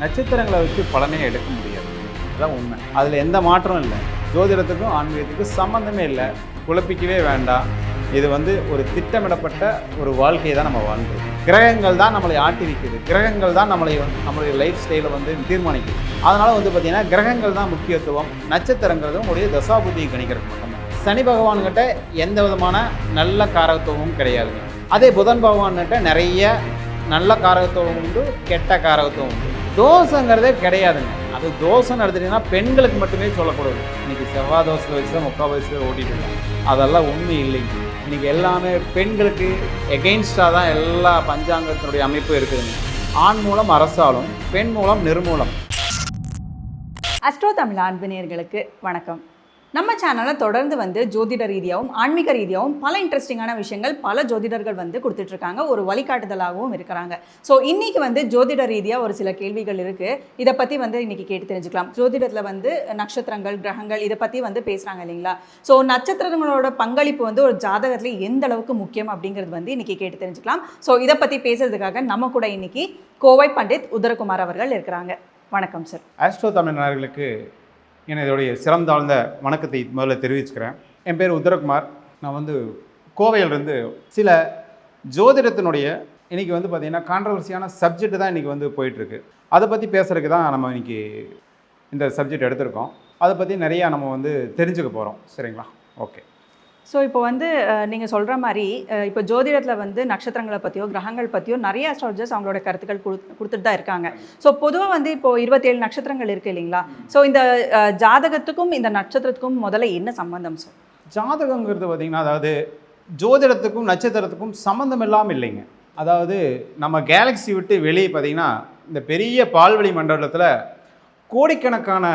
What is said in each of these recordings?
நட்சத்திரங்களை வச்சு பலனே எடுக்க முடியாது. அதான் உண்மை. அதில் எந்த மாற்றமும் இல்லை. ஜோதிடத்துக்கும் ஆன்மீகத்துக்கும் சம்மந்தமே இல்லை. குழப்பிக்கவே வேண்டாம். இது வந்து ஒரு திட்டமிடப்பட்ட ஒரு வாழ்க்கையை தான் நம்ம வாழ்றோம் கிரகங்கள் தான் நம்மளை ஆட்டி வைக்குது. கிரகங்கள் தான் நம்மளை வந்து நம்மளுடைய லைஃப் ஸ்டைலை வந்து தீர்மானிக்குது. அதனால் வந்து பார்த்திங்கன்னா கிரகங்கள் தான் முக்கியத்துவம். நட்சத்திரங்கிறது உங்களுடைய தசாபுத்தியை கணிக்கிறது மட்டும்தான். சனி பகவான்கிட்ட எந்த விதமான நல்ல காரகத்துவமும் கிடையாதுங்க அதே புதன் பகவான்கிட்ட நிறைய நல்ல காரகத்துவம் உண்டு கெட்ட காரகத்துவம் உண்டு. தோசைங்கிறதே கிடையாதுங்க. அது தோசைன்னு எடுத்துட்டீங்கன்னா பெண்களுக்கு மட்டுமே சொல்லக்கூடாது இன்னைக்கு செவ்வாய் தோசை வச்சு தான் முக்கால் வயசில் ஓட்டிட்டு இருக்கோம். அதெல்லாம் உண்மை இல்லைங்க. இன்னைக்கு எல்லாமே பெண்களுக்கு எகெயின்ஸ்டாக தான் எல்லா பஞ்சாங்கத்தினுடைய அமைப்பு இருக்குதுங்க. ஆண் மூலம் அரசாலும் பெண் மூலம் நிர்மூலம். அஸ்ட்ரோ தமிழ் அன்பினியர்களுக்கு வணக்கம். நம்ம சேனலில் தொடர்ந்து வந்து ஜோதிட ரீதியாகவும் ஆன்மீக ரீதியாகவும் பல இன்ட்ரெஸ்டிங்கான விஷயங்கள் பல ஜோதிடர்கள் வந்து கொடுத்துட்ருக்காங்க. ஒரு வழிகாட்டுதலாகவும் இருக்கிறாங்க. ஸோ இன்னைக்கு வந்து ஜோதிட ரீதியாக ஒரு சில கேள்விகள் இருக்குது இதை பற்றி வந்து இன்னைக்கு கேட்டு தெரிஞ்சுக்கலாம். ஜோதிடத்தில் வந்து நட்சத்திரங்கள் கிரகங்கள் இதை பற்றி வந்து பேசுகிறாங்க இல்லைங்களா? ஸோ நட்சத்திரங்களோட பங்களிப்பு வந்து ஒரு ஜாதகத்தில் எந்த அளவுக்கு முக்கியம் அப்படிங்கிறது வந்து இன்னைக்கு கேட்டு தெரிஞ்சுக்கலாம். ஸோ இதை பற்றி பேசுறதுக்காக நம்ம கூட இன்னைக்கு கோவை பண்டித் உதரகுமார் அவர்கள் இருக்கிறாங்க. வணக்கம் சார் ஆஸ்ட்ரோ தமிழர்களுக்கு என்னுடைய சிறந்தாழ்ந்த வணக்கத்தை முதல்ல தெரிவிச்சுக்கிறேன். என் பேர் உத்தரகுமார். நான் வந்து கோவையிலிருந்து சில ஜோதிடத்தினுடைய இன்றைக்கி வந்து பார்த்திங்கன்னா கான்ட்ரவர்சியான சப்ஜெக்ட் தான் இன்றைக்கி வந்து போயிட்டுருக்கு. அதை பற்றி பேசுகிறதுக்கு தான் நம்ம இன்றைக்கி இந்த சப்ஜெக்ட் எடுத்திருக்கோம். அதை பற்றி நிறையா நம்ம வந்து தெரிஞ்சுக்க போகிறோம் சரிங்களா? ஓகே ஸோ இப்போ வந்து நீங்கள் சொல்கிற மாதிரி இப்போ ஜோதிடத்தில் வந்து நட்சத்திரங்களை பற்றியோ கிரகங்கள் பற்றியோ நிறைய அஸ்ட்ராலஜர்ஸ் அவங்களோட கருத்துக்கள் கொடு கொடுத்துட்டு தான் இருக்காங்க. ஸோ பொதுவாக வந்து இப்போ இருபத்தேழு நட்சத்திரங்கள் இருக்குது இல்லைங்களா? ஸோ இந்த ஜாதகத்துக்கும் இந்த நட்சத்திரத்துக்கும் முதல்ல என்ன சம்பந்தம் சார் ஜாதகங்கிறது பார்த்திங்கன்னா அதாவது ஜோதிடத்துக்கும் நட்சத்திரத்துக்கும் சம்மந்தம் இல்லாமல் இல்லைங்க. அதாவது நம்ம கேலக்ஸி விட்டு வெளியே பார்த்திங்கன்னா இந்த பெரிய பால்வெளி மண்டலத்தில் கோடிக்கணக்கான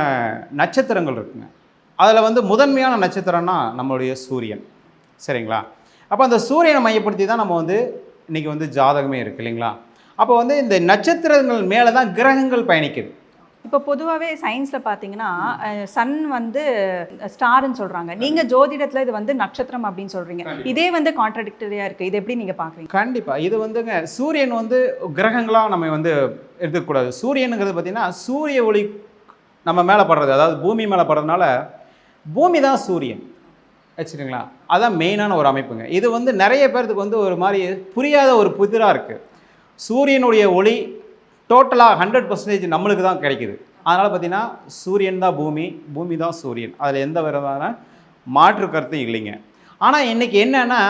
நட்சத்திரங்கள் இருக்குங்க. அதில் வந்து முதன்மையான நட்சத்திரம்னா நம்மளுடைய சூரியன். சரிங்களா? அப்போ அந்த சூரியனை மையப்படுத்தி தான் நம்ம வந்து இன்றைக்கி வந்து ஜாதகமே இருக்குது இல்லைங்களா? அப்போ வந்து இந்த நட்சத்திரங்கள் மேலே தான் கிரகங்கள் பயணிக்குது. இப்போ பொதுவாகவே சயின்ஸில் பார்த்தீங்கன்னா சன் வந்து ஸ்டார்னு சொல்கிறாங்க நீங்கள் ஜோதிடத்தில் இது வந்து நட்சத்திரம் அப்படின்னு சொல்கிறீங்க இதே வந்து கான்ட்ரடிக்டரியாக இருக்குது இது எப்படி நீங்கள் பார்க்குறீங்க கண்டிப்பாக இது வந்துங்க சூரியன் வந்து கிரகங்களாக நம்ம வந்து எடுத்துக்கூடாது சூரியனுங்கிறது பார்த்திங்கன்னா சூரிய ஒளி நம்ம மேலே படுறது அதாவது பூமி மேலே படுறதுனால பூமி தான் சூரியன். வச்சுருங்களா அதான் மெயினான ஒரு அமைப்புங்க. இது வந்து நிறைய பேர்த்துக்கு வந்து ஒரு மாதிரி புரியாத ஒரு புதிராக இருக்குது சூரியனுடைய ஒளி டோட்டலாக ஹண்ட்ரட் பர்சன்டேஜ் நம்மளுக்கு தான் கிடைக்குது. அதனால் பார்த்திங்கன்னா சூரியன் தான் பூமி பூமி தான் சூரியன். அதில் எந்த விதமான மாற்று கருத்தும் இல்லைங்க. ஆனால் இன்றைக்கி என்னென்னா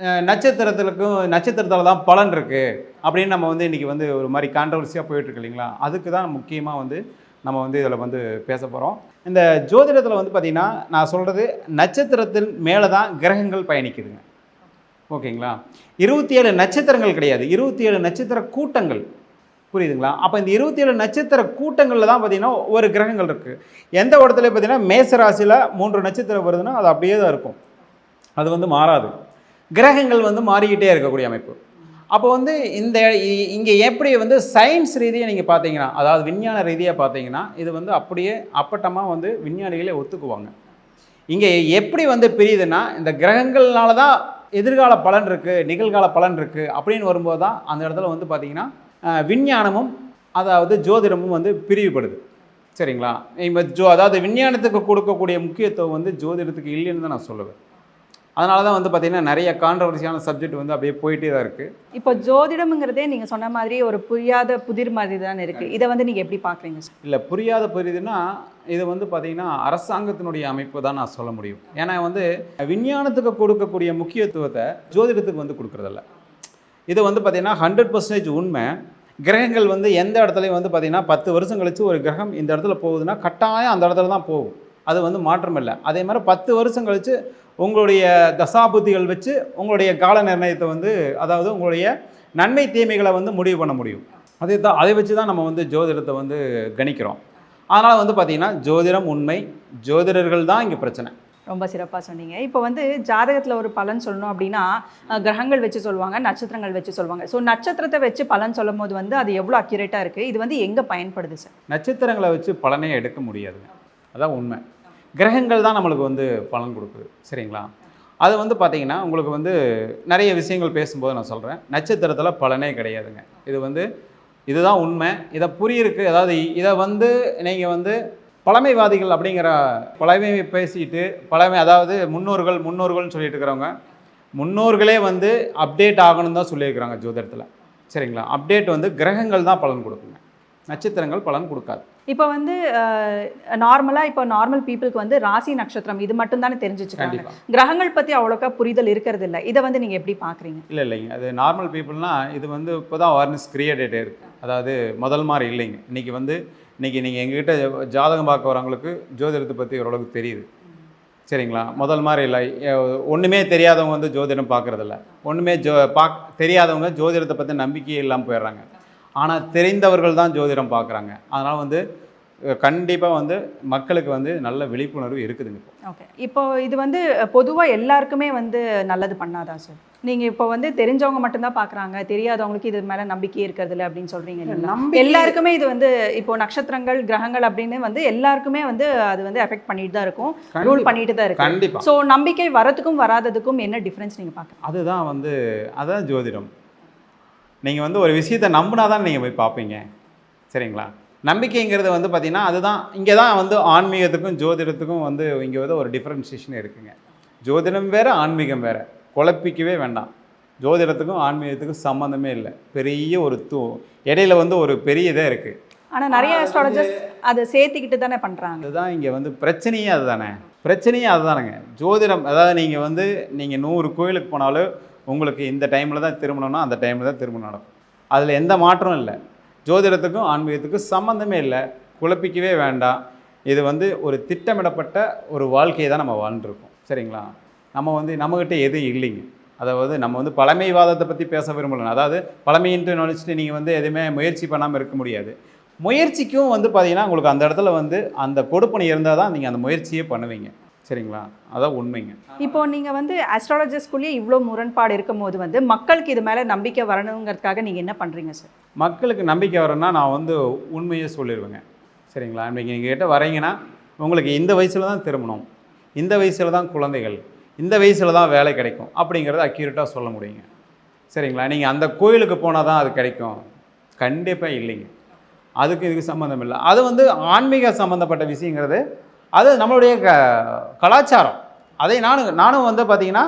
அஹ், நட்சத்திரத்துக்கும் நட்சத்திரத்தில் தான் பலன் இருக்குது அப்படின்னு நம்ம வந்து இன்றைக்கி வந்து ஒரு மாதிரி கான்ட்ரவர்சியாக போயிட்டுருக்கு இல்லைங்களா? அதுக்கு தான் முக்கியமாக வந்து நம்ம வந்து இதில் வந்து பேச போகிறோம். இந்த ஜோதிடத்தில் வந்து பார்த்திங்கன்னா நான் சொல்கிறது நட்சத்திரத்தின் மேலே தான் கிரகங்கள் பயணிக்குதுங்க. ஓகேங்களா? இருபத்தி ஏழு நட்சத்திரங்கள் கிடையாது. இருபத்தி ஏழு நட்சத்திர கூட்டங்கள். புரியுதுங்களா? அப்போ இந்த இருபத்தி ஏழு நட்சத்திர கூட்டங்களில் தான் பார்த்தீங்கன்னா ஒரு கிரகங்கள் இருக்குது எந்த இடத்துல பார்த்தீங்கன்னா மேச ராசியில் மூன்று நட்சத்திரம் வருதுன்னா அது அப்படியே தான் இருக்கும். அது வந்து மாறாது. கிரகங்கள் வந்து மாறிக்கிட்டே இருக்கக்கூடிய அமைப்பு. அப்போ வந்து இந்த இங்கே எப்படி வந்து சயின்ஸ் ரீதியாக நீங்கள் பார்த்தீங்கன்னா அதாவது விஞ்ஞான ரீதியாக பார்த்தீங்கன்னா இது வந்து அப்படியே அப்பட்டமாக வந்து விஞ்ஞானிகளே ஒத்துக்குவாங்க. இங்கே எப்படி வந்து பிரியுதுன்னா இந்த கிரகங்கள்னால தான் எதிர்கால பலன் இருக்குது நிகழ்கால பலன் இருக்குது அப்படின்னு வரும்போது தான் அந்த இடத்துல வந்து பார்த்திங்கன்னா விஞ்ஞானமும் அதாவது ஜோதிடமும் வந்து பிரிவுபடுது. சரிங்களா? இப்போ ஜோ அதாவது விஞ்ஞானத்துக்கு கொடுக்கக்கூடிய முக்கியத்துவம் வந்து ஜோதிடத்துக்கு இல்லைன்னு தான் நான் சொல்லுவேன். அதனால தான் வந்து பார்த்திங்கன்னா நிறைய கான்ட்ரவர்சியான சப்ஜெக்ட் வந்து அப்படியே போயிட்டே தான் இருக்குது இப்போ ஜோதிடம்ங்கிறதே நீங்கள் சொன்ன மாதிரி ஒரு புரியாத புதிர் மாதிரி தான் இருக்குது இதை வந்து நீங்கள் எப்படி பார்க்குறீங்க? சார் இல்லை புரியாத புரியுதுன்னா இது வந்து பார்த்திங்கன்னா அரசாங்கத்தினுடைய அமைப்பு தான் நான் சொல்ல முடியும். ஏன்னா வந்து விஞ்ஞானத்துக்கு கொடுக்கக்கூடிய முக்கியத்துவத்தை ஜோதிடத்துக்கு வந்து கொடுக்குறதில்ல. இது வந்து பார்த்திங்கன்னா ஹண்ட்ரட் பர்சன்டேஜ் உண்மை. கிரகங்கள் வந்து எந்த இடத்துலையும் வந்து பார்த்திங்கன்னா பத்து வருஷம் கழிச்சு ஒரு கிரகம் இந்த இடத்துல போகுதுன்னா கட்டாயம் அந்த இடத்துல தான் போகும். அது வந்து மாற்றம் இல்லை அதே மாதிரி பத்து வருஷம் கழிச்சு உங்களுடைய தசாபுத்திகள் வச்சு உங்களுடைய கால நிர்ணயத்தை வந்து அதாவது உங்களுடைய நன்மை தீமைகளை வந்து முடிவு பண்ண முடியும். அதே தான் அதை வச்சு தான் நம்ம வந்து ஜோதிடத்தை வந்து கணிக்கிறோம். அதனால் வந்து பார்த்திங்கன்னா ஜோதிடம் உண்மை ஜோதிடர்கள் தான் இங்கே பிரச்சனை. ரொம்ப சிறப்பாக சொன்னீங்க. இப்போ வந்து ஜாதகத்தில் ஒரு பலன் சொல்லணும் அப்படின்னா கிரகங்கள் வச்சு சொல்லுவாங்க நட்சத்திரங்கள் வச்சு சொல்லுவாங்க. ஸோ நட்சத்திரத்தை வச்சு பலன் சொல்லும் போது வந்து அது எவ்வளோ அக்யூரேட்டாக இருக்குது இது வந்து எங்கே பயன்படுது சார் நட்சத்திரங்களை வச்சு பலனே எடுக்க முடியாதுங்க. அதான் உண்மை. கிரகங்கள் தான் நம்மளுக்கு வந்து பலன் கொடுக்குது. சரிங்களா? அது வந்து பார்த்தீங்கன்னா உங்களுக்கு வந்து நிறைய விஷயங்கள் பேசும்போது நான் சொல்கிறேன் நட்சத்திரத்தில் பலனே கிடையாதுங்க. இது வந்து இதுதான் உண்மை. இதை புரியிருக்கு அதாவது இதை வந்து நீங்கள் வந்து பழமைவாதிகள் அப்படிங்கிற பழமை பேசிட்டு பழமை அதாவது முன்னோர்கள் முன்னோர்கள்னு சொல்லிட்டு இருக்கிறவங்க முன்னோர்களே வந்து அப்டேட் ஆகணும்னு தான் சொல்லியிருக்கிறாங்க ஜோதிடத்தில். சரிங்களா? அப்டேட் வந்து கிரகங்கள் தான் பலன் கொடுக்குங்க. நட்சத்திரங்கள் பலன் கொடுக்காது. இப்போ வந்து நார்மலாக இப்போ நார்மல் பீப்புளுக்கு வந்து ராசி நட்சத்திரம் இது மட்டும் தானே தெரிஞ்சு வச்சுக்காங்க கண்டிப்பாக கிரகங்கள் பற்றி அவ்வளோக்கா புரிதல் இருக்கிறது இல்லை இதை வந்து நீங்கள் எப்படி பார்க்குறீங்க இல்லை இல்லைங்க. அது நார்மல் பீப்புள்னா இது வந்து இப்போ தான் அவேர்னஸ் கிரியேட்டே இருக்குது அதாவது முதல் மாதிரி இல்லைங்க. இன்றைக்கி வந்து இன்றைக்கி நீங்கள் எங்ககிட்ட ஜாதகம் பார்க்க வரவங்களுக்கு ஜோதிடத்தை பற்றி ஓரளவுக்கு தெரியுது. சரிங்களா? முதல் மாதிரி இல்லை. ஒன்றுமே தெரியாதவங்க வந்து ஜோதிடம் பார்க்குறதில்ல ஒன்றுமே ஜோ பாக் தெரியாதவங்க ஜோதிடத்தை பற்றி நம்பிக்கையே இல்லாமல் போயிடுறாங்க. ஆனால் தெரிந்தவர்கள் தான் ஜோதிடம் பார்க்குறாங்க. அதனால் வந்து கண்டிப்பாக வந்து மக்களுக்கு வந்து நல்ல விழிப்புணர்வு இருக்குதுங்க ஓகே. இப்போ இது வந்து பொதுவாக எல்லாருக்குமே வந்து நல்லது பண்ணாதா சார் நீங்கள் இப்போ வந்து தெரிஞ்சவங்க மட்டும்தான் பார்க்குறாங்க தெரியாதவங்களுக்கு இது மேலே நம்பிக்கை இருக்கிறது இல்லை அப்படின்னு சொல்கிறீங்க எல்லாருக்குமே இது வந்து இப்போ நட்சத்திரங்கள் கிரகங்கள் அப்படின்னு வந்து எல்லாருக்குமே வந்து அது வந்து எஃபெக்ட் பண்ணிட்டு தான் இருக்கும். ரூல். பண்ணிட்டு தான் இருக்கு. கண்டிப்பாக ஸோ நம்பிக்கை வரதுக்கும் வராததுக்கும் என்ன டிஃப்ரென்ஸ் நீங்கள் பார்க்க அதுதான் வந்து அதுதான் ஜோதிடம். நீங்கள் வந்து ஒரு விஷயத்தை நம்பினா தான் நீங்கள் போய் பார்ப்பீங்க. சரிங்களா? நம்பிக்கைங்கிறது வந்து பார்த்திங்கன்னா அதுதான் இங்கே தான் வந்து ஆன்மீகத்துக்கும் ஜோதிடத்துக்கும் வந்து இங்கே வந்து ஒரு டிஃப்ரென்சியேஷன் இருக்குங்க. ஜோதிடம் வேறு ஆன்மீகம் வேறு. குழப்பிக்கவே வேண்டாம். ஜோதிடத்துக்கும் ஆன்மீகத்துக்கும் சம்மந்தமே இல்லை. பெரிய ஒரு தூ இடையில வந்து ஒரு பெரிய இதே இருக்குது ஆனால் நிறைய அஸ்ட்ராலஜர்ஸ் அதை சேர்த்துக்கிட்டு தானே பண்ணுறாங்க அதுதான் இங்கே வந்து பிரச்சனையே அதுதானே. பிரச்சனையே அதுதானுங்க. ஜோதிடம் அதாவது நீங்கள் வந்து நீங்கள் நூறு கோயிலுக்கு போனாலும் உங்களுக்கு இந்த டைமில் தான் திருமணம்னா அந்த டைமில் தான் திருமணம் நடக்கும். அதில் எந்த மாற்றமும் இல்லை. ஜோதிடத்துக்கும் ஆன்மீகத்துக்கும் சம்மந்தமே இல்லை. குழப்பிக்கவே வேண்டாம். இது வந்து ஒரு திட்டமிடப்பட்ட ஒரு வாழ்க்கையை தான் நம்ம வாழ்ந்துருக்கோம். சரிங்களா? நம்ம வந்து நம்மக்கிட்ட எதுவும் இல்லைங்க. அதாவது நம்ம வந்து பழமைவாதத்தை பற்றி பேச விரும்பலாம் அதாவது பழமைன்ட்டு நினச்சிட்டு நீங்கள் வந்து எதுவுமே முயற்சி பண்ணாமல் இருக்க முடியாது. முயற்சிக்கும் வந்து பார்த்திங்கன்னா உங்களுக்கு அந்த இடத்துல வந்து அந்த கொடுப்பனை இருந்தால் தான் நீங்கள் அந்த முயற்சியே பண்ணுவீங்க. சரிங்களா? அதான் உண்மைங்க. இப்போ நீங்கள் வந்து அஸ்ட்ராலஜர்ஸ்குள்ளேயே இவ்வளோ முரண்பாடு இருக்கும் போது வந்து மக்களுக்கு இது மேலே நம்பிக்கை வரணுங்கிறதுக்காக நீங்கள் என்ன பண்ணுறீங்க சார் மக்களுக்கு நம்பிக்கை வரணும்னா நான் வந்து உண்மையை சொல்லிடுவேங்க சரிங்களா? இன்றைக்கி நீங்கள் கிட்ட வரீங்கன்னா உங்களுக்கு இந்த வயசில் தான் திருமணம் இந்த வயசில் தான் குழந்தைகள் இந்த வயசில் தான் வேலை கிடைக்கும் அப்படிங்கிறத அக்யூரேட்டாக சொல்ல முடியுங்க. சரிங்களா? நீங்கள் அந்த கோயிலுக்கு போனால் தான் அது கிடைக்கும். கண்டிப்பாக இல்லைங்க. அதுக்கு இதுக்கு சம்மந்தம் இல்லை. அது வந்து ஆன்மீக சம்மந்தப்பட்ட விஷயங்கிறது அது நம்மளுடைய க கலாச்சாரம். அதை நானும் நானும் வந்து பார்த்திங்கன்னா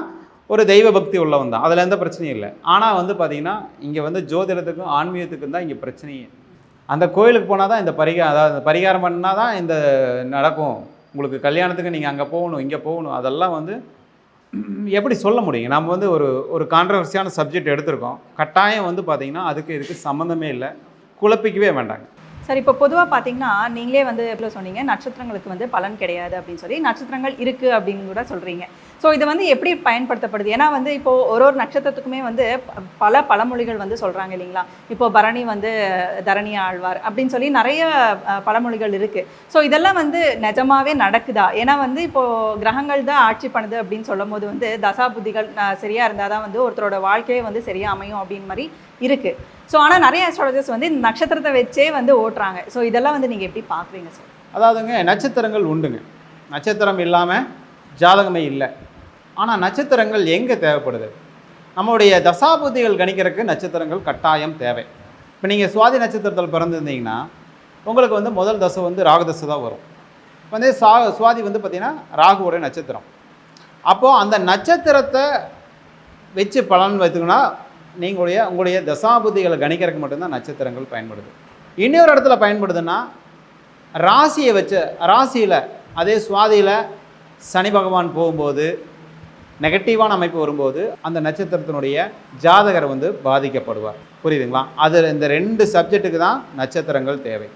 ஒரு தெய்வ பக்தி உள்ளவன் தான். அதில் எந்த பிரச்சனையும் இல்லை. ஆனால் வந்து பார்த்திங்கன்னா இங்கே வந்து ஜோதிடத்துக்கும் ஆன்மீகத்துக்கும் தான் இங்கே பிரச்சனையே அந்த கோயிலுக்கு போனால் தான் இந்த பரிகா அதாவது இந்த பரிகாரம் பண்ணால் தான் இந்த நடக்கும். உங்களுக்கு கல்யாணத்துக்கு நீங்கள் அங்கே போகணும் இங்கே போகணும் அதெல்லாம் வந்து எப்படி சொல்ல முடியும்? நம்ம வந்து ஒரு ஒரு கான்ட்ரவர்சியான சப்ஜெக்ட் எடுத்திருக்கோம். கட்டாயம் வந்து பார்த்திங்கன்னா அதுக்கு இதுக்கு சம்மந்தமே இல்லை. குழப்பிக்கவே வேண்டாங்க. சார் இப்போ பொதுவாக பார்த்தீங்கன்னா நீங்களே வந்து எவ்வளோ சொன்னீங்க நட்சத்திரங்களுக்கு வந்து பலன் கிடையாது அப்படின்னு சொல்லி நட்சத்திரங்கள் இருக்குது அப்படின்னு கூட சொல்கிறீங்க ஸோ இது வந்து எப்படி பயன்படுத்தப்படுது? ஏன்னா வந்து இப்போது ஒரு ஒரு நட்சத்திரத்துக்குமே வந்து பல பழமொழிகள் வந்து சொல்கிறாங்க இல்லைங்களா? இப்போது பரணி வந்து தரணி ஆழ்வார் அப்படின்னு சொல்லி நிறைய பழமொழிகள் இருக்குது ஸோ இதெல்லாம் வந்து நிஜமாவே நடக்குதா? ஏன்னா வந்து இப்போது கிரகங்கள் தான் ஆட்சி பண்ணுது அப்படின்னு சொல்லும் போது வந்து தசா புத்திகள் சரியாக இருந்தால் தான் வந்து ஒருத்தரோட வாழ்க்கையே வந்து சரியாக அமையும் அப்படின்னு மாதிரி இருக்குது ஸோ ஆனால் நிறைய அஸ்ட்ராலஜர்ஸ் வந்து இந்த நட்சத்திரத்தை வச்சே வந்து ஓட்டுறாங்க. ஸோ இதெல்லாம் வந்து நீங்கள் எப்படி பார்க்குறீங்க சார் அதாவதுங்க நட்சத்திரங்கள் உண்டுங்க. நட்சத்திரம் இல்லாமல் ஜாதகமே இல்லை. ஆனால் நட்சத்திரங்கள் எங்கே தேவைப்படுது? நம்மளுடைய தசாபுத்திகள் கணிக்கிறதுக்கு நட்சத்திரங்கள் கட்டாயம் தேவை. இப்போ நீங்கள் சுவாதி நட்சத்திரத்தில் பிறந்திருந்தீங்கன்னா உங்களுக்கு வந்து முதல் தசை வந்து ராகு தசை தான் வரும். வந்து சா சுவாதி வந்து பார்த்திங்கன்னா ராகுவோடைய நட்சத்திரம். அப்போது அந்த நட்சத்திரத்தை வச்சு பலன் வைத்துக்கணும்னா நீங்களுடைய உங்களுடைய தசாபுத்திகளை கணிக்கிறதுக்கு மட்டும்தான் நட்சத்திரங்கள் பயன்படுது. இன்னொரு இடத்துல பயன்படுதுன்னா ராசியை வச்சு ராசியில் அதே சுவாதியில் சனி பகவான் போகும்போது நெகட்டிவான அமைப்பு வரும்போது அந்த நட்சத்திரத்தினுடைய ஜாதகர் வந்து பாதிக்கப்படுவார். புரியுதுங்களா? அது இந்த ரெண்டு சப்ஜெக்ட்டுக்கு தான் நட்சத்திரங்கள் தேவை.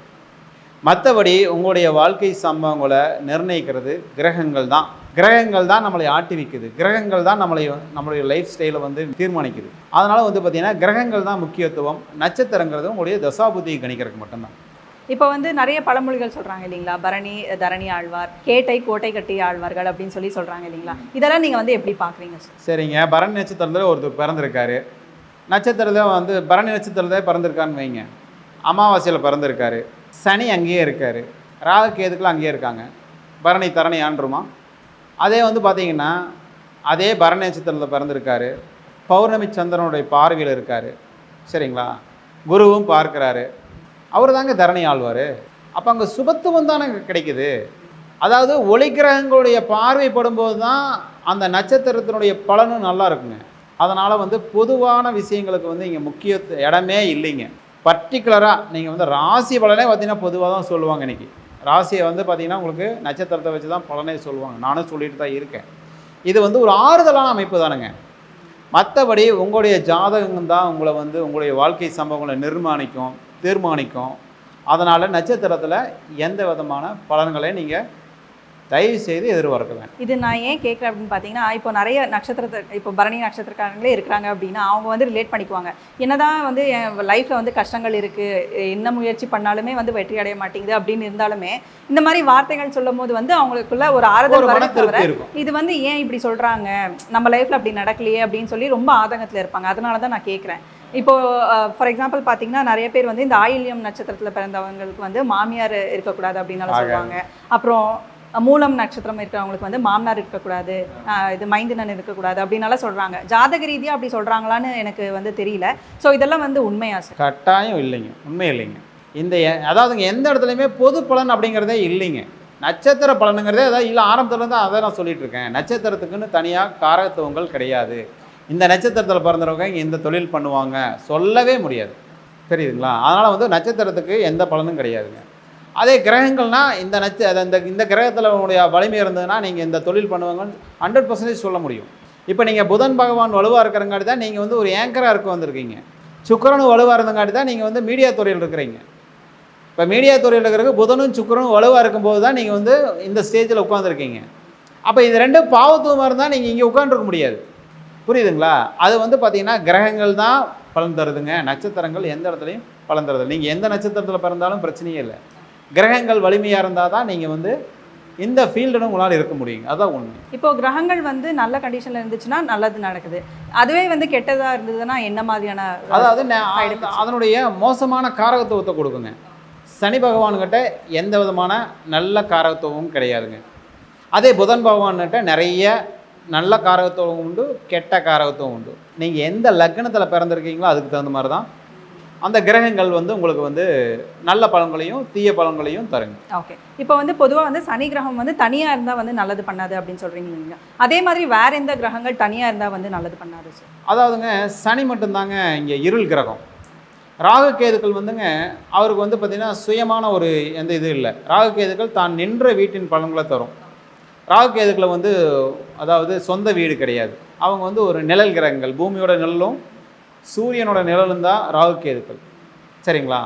மற்றபடி உங்களுடைய வாழ்க்கை சம்பவங்களை நிர்ணயிக்கிறது கிரகங்கள் தான். கிரகங்கள் தான் நம்மளை ஆட்டிவிக்குது கிரகங்கள் தான் நம்மளை நம்மளுடைய லைஃப் ஸ்டைலை வந்து தீர்மானிக்குது. அதனால் வந்து பார்த்திங்கன்னா கிரகங்கள் தான் முக்கியத்துவம். நட்சத்திரங்கிறது உங்களுடைய தசாபுத்தியை கணிக்கிறதுக்கு மட்டும்தான். இப்போ வந்து நிறைய பழமொழிகள் சொல்கிறாங்க இல்லைங்களா? பரணி தரணி ஆழ்வார் கேட்டை கோட்டை கட்டி ஆழ்வார்கள் அப்படின்னு சொல்லி சொல்கிறாங்க இல்லைங்களா? இதெல்லாம் நீங்கள் வந்து எப்படி பார்க்குறீங்க சார்? சரிங்க. பரணி நட்சத்திரத்தில் ஒருத்தர் பிறந்திருக்காரு. நட்சத்திரத்தில் வந்து பரணி நட்சத்திரத்தில் பிறந்திருக்கான்னு வைங்க. அமாவாசையில் பிறந்திருக்காரு. சனி அங்கேயே இருக்கார். ராகு கேதுக்குலாம் அங்கேயே இருக்காங்க. பரணி தரணி ஆண்டுருமா அதே வந்து பார்த்தீங்கன்னா அதே பரணி நட்சத்திரத்தில் பிறந்திருக்காரு. பௌர்ணமி சந்திரனுடைய பார்வையில் இருக்கார். சரிங்களா? குருவும் பார்க்குறாரு. அவர் தாங்க தரணி ஆழ்வார் அப்போ அங்கே சுபத்துவம் தானே கிடைக்குது. அதாவது ஒளிக்ரகங்களுடைய பார்வைப்படும் போது தான் அந்த நட்சத்திரத்தினுடைய பலனும் நல்லா இருக்குங்க. அதனால் வந்து பொதுவான விஷயங்களுக்கு வந்து இங்கே முக்கிய இடமே இல்லைங்க. பர்டிகுலராக நீங்கள் வந்து ராசி பலனே பார்த்தீங்கன்னா பொதுவாக தான் சொல்லுவாங்க இன்றைக்கி ராசியை வந்து பார்த்திங்கன்னா உங்களுக்கு நட்சத்திரத்தை வச்சு தான் பலனே சொல்லுவாங்க. நானும் சொல்லிட்டு தான் இருக்கேன். இது வந்து ஒரு ஆறுதலான அமைப்பு தானுங்க. மற்றபடி உங்களுடைய ஜாதகம் தான் உங்களை வந்து உங்களுடைய வாழ்க்கை சம்பவங்களை நிர்மாணிக்கும் தீர்மானிக்கும். அதனால் நட்சத்திரத்தில் எந்த விதமான பலன்களை நீங்கள் தயவு செய்து எதிர்பார்க்க இது நான் ஏன் கேட்குறேன் அப்படின்னு பார்த்தீங்கன்னா இப்போ நிறைய நட்சத்திரத்தை இப்போ பரணி நட்சத்திரக்காரங்களே இருக்கிறாங்க அப்படின்னா அவங்க வந்து ரிலேட் பண்ணிக்குவாங்க. என்னதான் வந்து என் லைஃப்பில் வந்து கஷ்டங்கள் இருக்குது என்ன முயற்சி பண்ணாலுமே வந்து வெற்றி அடைய மாட்டேங்குது அப்படின்னு இருந்தாலுமே இந்த மாதிரி வார்த்தைகள் சொல்லும் போது வந்து அவங்களுக்குள்ள ஒரு ஆறுதல் ஒரு வர மன தவிர திருப்தி இருக்கும். இது வந்து ஏன் இப்படி சொல்கிறாங்க நம்ம லைஃப்பில் அப்படி நடக்கலையே அப்படின்னு சொல்லி ரொம்ப ஆதங்கத்தில் இருப்பாங்க. அதனால தான் நான் கேட்குறேன். இப்போ ஃபார் எக்ஸாம்பிள் பார்த்தீங்கன்னா நிறைய பேர் வந்து இந்த ஆயில்யம் நட்சத்திரத்தில் பிறந்தவங்களுக்கு வந்து மாமியார் இருக்கக்கூடாது அப்படின்னு சொல்லுவாங்க. அப்புறம் மூலம் நட்சத்திரம் இருக்கிறவங்களுக்கு வந்து மாமனார் இருக்கக்கூடாது இது மைந்தனன் இருக்கக்கூடாது அப்படின்னால சொல்கிறாங்க ஜாதக ரீதியாக அப்படி சொல்கிறாங்களான்னு எனக்கு வந்து தெரியல. ஸோ இதெல்லாம் வந்து உண்மையா சார்? கட்டாயம் இல்லைங்க. உண்மை இல்லைங்க. இந்த அதாவதுங்க எந்த இடத்துலையுமே பொது பலன் அப்படிங்கிறதே இல்லைங்க. நட்சத்திர பலனுங்கிறதே அதாவது இல்லை ஆரம்பத்துலேருந்து அதை நான் சொல்லிட்டு இருக்கேன். நட்சத்திரத்துக்குன்னு தனியாக காரகத்துவங்கள் கிடையாது. இந்த நட்சத்திரத்தில் பிறந்தவங்க இந்த தொழில் பண்ணுவாங்க. சொல்லவே முடியாது. தெரியுதுங்களா அதனால் வந்து நட்சத்திரத்துக்கு எந்த பலனும் கிடையாதுங்க. அதே கிரகங்கள்னால் இந்த நச்சு அதை இந்த இந்த கிரகத்தில் உங்களுடைய வலிமை இருந்ததுன்னா நீங்கள் இந்த தொழில் பண்ணுவாங்கன்னு ஹண்ட்ரட் பர்சன்டேஜ் சொல்ல முடியும். இப்போ நீங்கள் புதன் பகவான் வலுவாக இருக்கிறங்காட்டி தான் நீங்கள் வந்து ஒரு ஏங்கராக இருக்க வந்திருக்கீங்க. சுக்கிரனும் வலுவாக இருந்தங்காட்டி தான் நீங்கள் வந்து மீடியா துறையில் இருக்கிறீங்க. இப்போ மீடியா துறையில் இருக்கிறது புதனும் சுக்கிரனும் வலுவாக இருக்கும்போது தான் நீங்கள் வந்து இந்த ஸ்டேஜில் உட்காந்துருக்கீங்க அப்போ இது ரெண்டும் பாவத்துவமாக இருந்தால் நீங்கள் இங்கே உட்காந்துருக்க முடியாது. புரியுதுங்களா? அது வந்து பார்த்தீங்கன்னா கிரகங்கள் தான் பலன் தருதுங்க. நட்சத்திரங்கள் எந்த இடத்துலையும் பலன் தருது. நீங்கள் எந்த நட்சத்திரத்தில் பிறந்தாலும் பிரச்சனையே இல்லை. கிரகங்கள் வலிமையாக இருந்தால் தான் நீங்கள் வந்து இந்த ஃபீல்டில் உங்களால் இருக்க முடியுங்க. அதான் உண்மை. இப்போ கிரகங்கள் வந்து நல்ல கண்டிஷனில் இருந்துச்சுன்னா நல்லது நடக்குது. அதுவே வந்து கெட்டதாக இருந்ததுன்னா என்ன மாதிரியான அதாவது? அதனுடைய மோசமான காரகத்துவத்தை கொடுக்குங்க. சனி பகவான்கிட்ட எந்த விதமான நல்ல காரகத்துவமும் கிடையாதுங்க. அதே புதன் பகவான்கிட்ட நிறைய நல்ல காரகத்துவம் உண்டு கெட்ட காரகத்துவம் உண்டு. நீங்கள் எந்த லக்னத்தில் பிறந்திருக்கீங்களோ அதுக்கு தகுந்த மாதிரி தான் அந்த கிரகங்கள் வந்து உங்களுக்கு வந்து நல்ல பலன்களையும் தீய பலன்களையும் தருங்க. ஓகே இப்போ வந்து பொதுவாக வந்து சனி கிரகம் வந்து தனியாக இருந்தால் வந்து நல்லது பண்ணாது அப்படின்னு சொல்கிறீங்க நீங்கள் அதே மாதிரி வேற எந்த கிரகங்கள் தனியாக இருந்தால் வந்து நல்லது பண்ணாது சார்? அதாவதுங்க சனி மட்டும்தாங்க இங்கே இருள் கிரகம். ராகு கேதுக்கள் வந்துங்க அவருக்கு வந்து பார்த்திங்கன்னா சுயமான ஒரு எந்த இது இல்லை. ராகு கேதுக்கள் தான் நின்ற வீட்டின் பலன்களை தரும். ராகு கேதுக்களை வந்து அதாவது சொந்த வீடு கிடையாது. அவங்க வந்து ஒரு நிழல் கிரகங்கள் பூமியோட நிழலும் சூரியனோட நிழலும் தான் ராகு கேதுக்கள். சரிங்களா?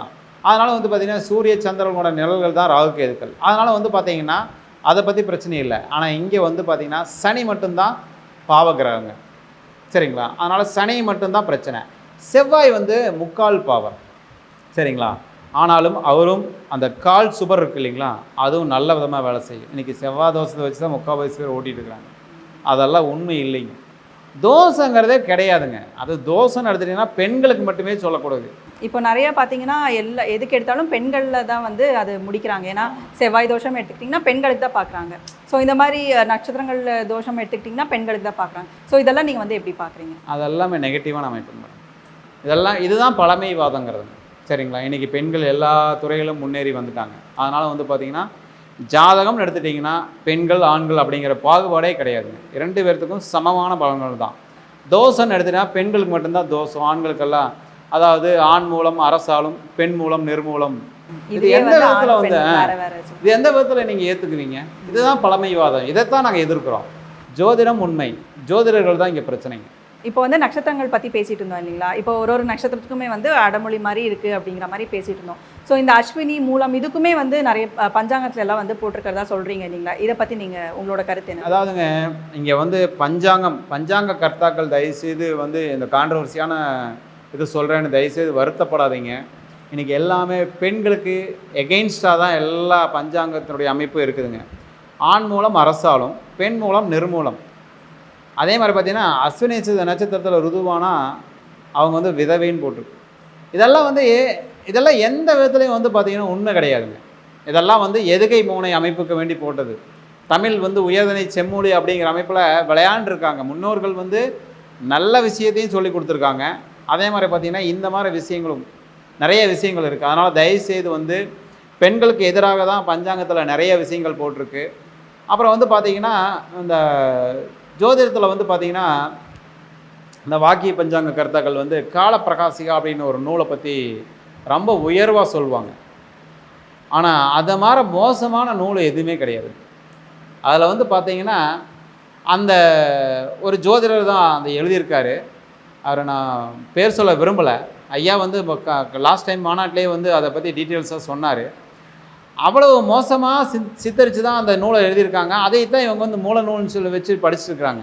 அதனால் வந்து பார்த்திங்கன்னா சூரிய சந்திரனோட நிழல்கள் தான் ராகு கேதுக்கள். அதனால் வந்து பார்த்தீங்கன்னா அதை பற்றி பிரச்சனை இல்லை. ஆனால் இங்கே வந்து பார்த்திங்கன்னா சனி மட்டும்தான் பாவகிரகங்க சரிங்களா? அதனால் சனி மட்டும்தான் பிரச்சனை. செவ்வாய் வந்து முக்கால் பாவர் சரிங்களா? ஆனாலும் அவரும் அந்த கால் சுபர் இருக்கு இல்லைங்களா? அதுவும் நல்ல விதமாக வேலை செய்யும். இன்றைக்கி செவ்வாய் தோசத்தை வச்சு தான் முக்கால் வயசு பேர் ஓட்டிகிட்டு இருக்கிறாங்க அதெல்லாம் உண்மை இல்லைங்க. தோசைங்கிறதே கிடையாதுங்க. அது தோசைன்னு எடுத்துட்டிங்கன்னா பெண்களுக்கு மட்டுமே சொல்லக்கூடாது. இப்போ நிறைய பார்த்தீங்கன்னா எல்லா எதுக்கு எடுத்தாலும் பெண்களில் தான் வந்து அது முடிக்கிறாங்க. ஏன்னா செவ்வாய் தோஷம் எடுத்துக்கிட்டிங்கன்னா பெண்களுக்கு தான் பார்க்குறாங்க. ஸோ இந்த மாதிரி நட்சத்திரங்கள் தோஷம் எடுத்துக்கிட்டிங்கன்னா பெண்களுக்கு தான் பார்க்குறாங்க. ஸோ இதெல்லாம் நீங்கள் வந்து எப்படி பார்க்குறீங்க? அதெல்லாமே நெகட்டிவான அமைப்பு மேடம். இதெல்லாம் இதுதான் பழமைவாதங்கிறது. சரிங்களா? இன்றைக்கி பெண்கள் எல்லா துறையிலும் முன்னேறி வந்துட்டாங்க. அதனால் வந்து பார்த்திங்கன்னா ஜாதகம்னு எடுத்துட்டிங்கன்னா பெண்கள் ஆண்கள் அப்படிங்கிற பாகுபாடே கிடையாதுங்க இரண்டு பேர்த்துக்கும் சமமான பலன்கள் தான். தோசைன்னு எடுத்துட்டா பெண்களுக்கு மட்டும்தான் தோசம் ஆண்களுக்கெல்லாம். அதாவது ஆண் மூலம் அரசாலும் பெண் மூலம் நிர்மூலம் இது எந்த விதத்தில் வந்து. இது எந்த விதத்தில் நீங்கள் ஏற்றுக்குவீங்க இதுதான் பழமைவாதம். இதைத்தான் நாங்கள் எதிர்க்கிறோம். ஜோதிடம் உண்மை. ஜோதிடர்கள் தான் இங்கே பிரச்சனைங்க. இப்போ வந்து நட்சத்திரங்கள் பற்றி பேசிட்டு இருந்தோம் இல்லைங்களா? இப்போ ஒரு ஒரு நட்சத்திரத்துக்குமே வந்து அடமொழி மாதிரி இருக்குது அப்படிங்கிற மாதிரி பேசிட்டு இருந்தோம். ஸோ இந்த அஸ்வினி மூலம் இதுக்குமே வந்து நிறைய பஞ்சாங்கத்தில் எல்லாம் வந்து போட்டிருக்கிறதா சொல்கிறீங்க இல்லைங்களா? இதை பற்றி நீங்கள் உங்களோட கருத்து என்ன? அதாவதுங்க இங்கே வந்து பஞ்சாங்கம் பஞ்சாங்க கர்த்தாக்கள் தயவுசெய்து வந்து இந்த கான்ட்ரவர்சியான இது சொல்கிறேன்னு தயவுசெய்து வருத்தப்படாதீங்க. இன்றைக்கி எல்லாமே பெண்களுக்கு எகெயின்ஸ்டாக தான் எல்லா பஞ்சாங்கத்தினுடைய அமைப்பும் இருக்குதுங்க. ஆண் மூலம் அரசாலும் பெண் மூலம் நிர்மூலம். அதே மாதிரி பார்த்தீங்கன்னா அஸ்வினி நட்சத்திரத்தில் ருதுவானா அவங்க வந்து விதவைன்னு போட்டிருக்கு. இதெல்லாம் வந்து ஏ- இதெல்லாம் எந்த விதத்துலையும் வந்து பார்த்தீங்கன்னா உண்மை கிடையாதுங்க. இதெல்லாம் வந்து எதுகை மூனை அமைப்புக்கு வேண்டி போட்டது. தமிழ் வந்து உயர்தனை செம்மொழி அப்படிங்கிற அமைப்பில் விளையாண்டுருக்காங்க. முன்னோர்கள் வந்து நல்ல விஷயத்தையும் சொல்லி கொடுத்துருக்காங்க. அதே மாதிரி பார்த்தீங்கன்னா இந்த மாதிரி விஷயங்களும் நிறைய விஷயங்கள் இருக்குது அதனால் தயவுசெய்து வந்து பெண்களுக்கு எதிராக தான் பஞ்சாங்கத்தில் நிறைய விஷயங்கள் போட்டிருக்கு. அப்புறம் வந்து பார்த்திங்கன்னா இந்த ஜோதிடத்தில் வந்து பார்த்திங்கன்னா இந்த வாக்கிய பஞ்சாங்க கருத்தாக்கள் வந்து காலப்பிரகாசிகா அப்படின்னு ஒரு நூலை பற்றி ரொம்ப உயர்வாக சொல்லுவாங்க. ஆனால் அதை மாதிரி மோசமான நூல் எதுவுமே கிடையாது. அதில் வந்து பார்த்தீங்கன்னா அந்த ஒரு ஜோதிடர் தான் அந்த எழுதியிருக்காரு. அவரை நான் பேர் சொல்ல விரும்பலை. ஐயா வந்து லாஸ்ட் டைம் மாநாட்டிலே வந்து அதை பற்றி டீட்டெயில்ஸாக சொன்னார். அவ்வளவு மோசமாக சித் சித்தரித்து தான் அந்த நூலை எழுதியிருக்காங்க. அதை தான் இவங்க வந்து மூல நூல்னு சொல்லி வச்சு படிச்சிருக்கிறாங்க.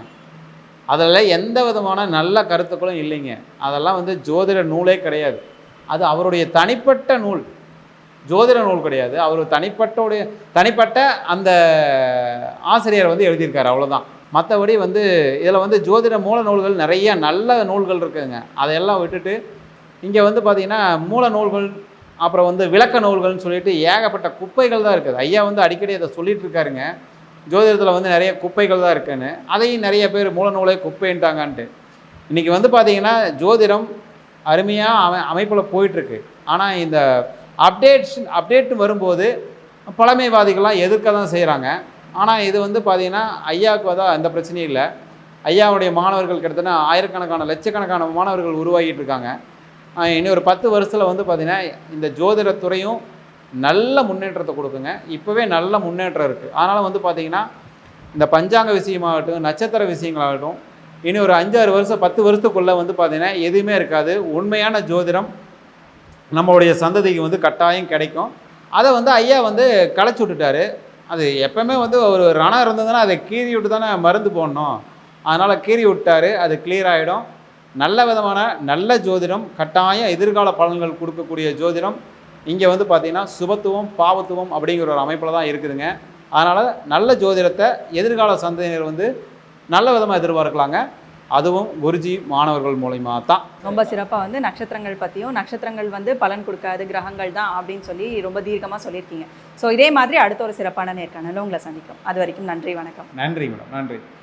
அதில் எந்த விதமான நல்ல கருத்துக்களும் இல்லைங்க. அதெல்லாம் வந்து ஜோதிட நூலே கிடையாது. அது அவருடைய தனிப்பட்ட நூல். ஜோதிட நூல் கிடையாது. அவர் தனிப்பட்டோடைய தனிப்பட்ட அந்த ஆசிரியர் வந்து எழுதியிருக்காரு அவ்வளோதான் மற்றபடி வந்து இதில் வந்து ஜோதிட மூல நூல்கள் நிறைய நல்ல நூல்கள் இருக்குதுங்க. அதையெல்லாம் விட்டுட்டு இங்கே வந்து பார்த்திங்கன்னா மூல நூல்கள் அப்புறம் வந்து விளக்க நூல்கள்னு சொல்லிட்டு ஏகப்பட்ட குப்பைகள் தான் இருக்குது. ஐயா வந்து அடிக்கடி அதை சொல்லிட்டு இருக்காருங்க. ஜோதிடத்தில் வந்து நிறைய குப்பைகள் தான் இருக்குன்னு. அதையும் நிறைய பேர் மூல நூலை குப்பைன்ட்டாங்கன்ட்டு. இன்றைக்கி வந்து பார்த்திங்கன்னா ஜோதிடம் அருமையாக அமை அமைப்பில் போயிட்டுருக்கு. ஆனால் இந்த அப்டேட்ஸ் அப்டேட் வரும்போது பழமைவாதிகள்லாம் எதிர்க்க தான் செய்கிறாங்க ஆனால் இது வந்து பார்த்திங்கன்னா ஐயாவுக்கு வந்து எந்த பிரச்சனையும் இல்லை. ஐயாவுடைய மாணவர்கள் கிட்டத்தட்ட ஆயிரக்கணக்கான லட்சக்கணக்கான மாணவர்கள் உருவாகிட்டு இருக்காங்க. இனி ஒரு பத்து வருஷத்தில் வந்து பார்த்திங்கன்னா இந்த ஜோதிடத்துறையும் நல்ல முன்னேற்றத்தை கொடுக்குங்க. இப்போவே நல்ல முன்னேற்றம் இருக்குது அதனால் வந்து பார்த்திங்கன்னா இந்த பஞ்சாங்க விஷயமாகட்டும் நட்சத்திர விஷயங்களாகட்டும் இனி ஒரு அஞ்சாறு வருஷம் பத்து வருஷத்துக்குள்ளே வந்து பார்த்திங்கன்னா எதுவுமே இருக்காது. உண்மையான ஜோதிடம் நம்மளுடைய சந்ததிக்கு வந்து கட்டாயம் கிடைக்கும். அதை வந்து ஐயா வந்து களைச்சி விட்டுட்டாரு. அது எப்பவுமே வந்து ஒரு ரணம் இருந்ததுன்னா அதை கீறி விட்டு தானே மருந்து போடணும். அதனால் கீறி விட்டாரு. அது கிளியர் ஆகிடும் நல்ல விதமான நல்ல ஜோதிடம் கட்டாயம் எதிர்கால பலன்கள் கொடுக்கக்கூடிய ஜோதிடம். இங்கே வந்து பார்த்திங்கன்னா சுபத்துவம் பாவத்துவம் அப்படிங்கிற ஒரு அமைப்பில் தான் இருக்குதுங்க. அதனால் நல்ல ஜோதிடத்தை எதிர்கால சந்ததியினர் வந்து நல்ல விதமாக எதிர்பார்க்கலாங்க. அதுவும் குருஜி மாணவர்கள் மூலிமா தான். ரொம்ப சிறப்பாக வந்து நட்சத்திரங்கள் பற்றியும் நட்சத்திரங்கள் வந்து பலன் கொடுக்காது கிரகங்கள் தான் அப்படின்னு சொல்லி ரொம்ப தீர்க்கமாக சொல்லியிருக்கீங்க. ஸோ இதே மாதிரி அடுத்த ஒரு சிறப்பான நேர்காணல உங்களை சந்திக்கும் அது வரைக்கும் நன்றி வணக்கம். நன்றி மேடம் நன்றி.